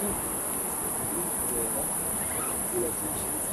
Thank you.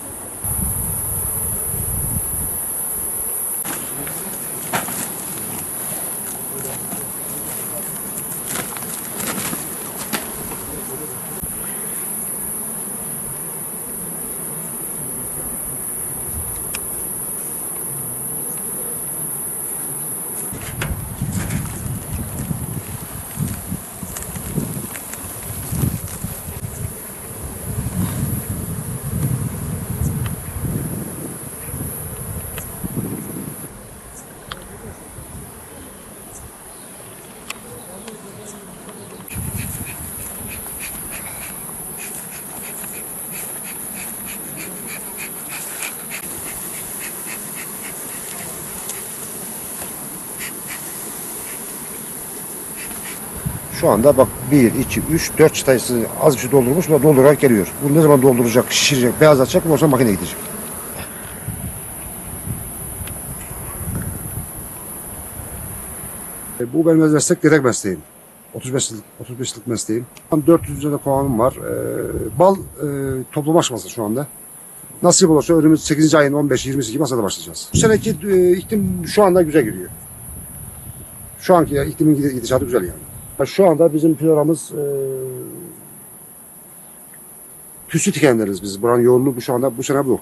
Şu anda bak 1, 2, 3, 4 çıtayısı az bir şey doldurmuş. Buna doldurarak geliyor. Bunu ne zaman dolduracak, şişirecek, beyazlatacak, ondan sonra makineye gidecek. E, Bu benim meslek direkt mesleğim. 35 yıllık, 35 yıllık mesleğim. Tam 400 lira kovanım var. E, bal e, toplama aşaması şu anda. Nasip olursa önümüz 8. ayın 15-20'si gibi masada başlayacağız. Bu seneki e, iklim şu anda güzel gidiyor. Şu anki iklimin gidişatı güzel yani. Şu anda bizim pinoramız e, küsü tikenleriz biz. Buranın yoğunluğu şu anda bu sene bu.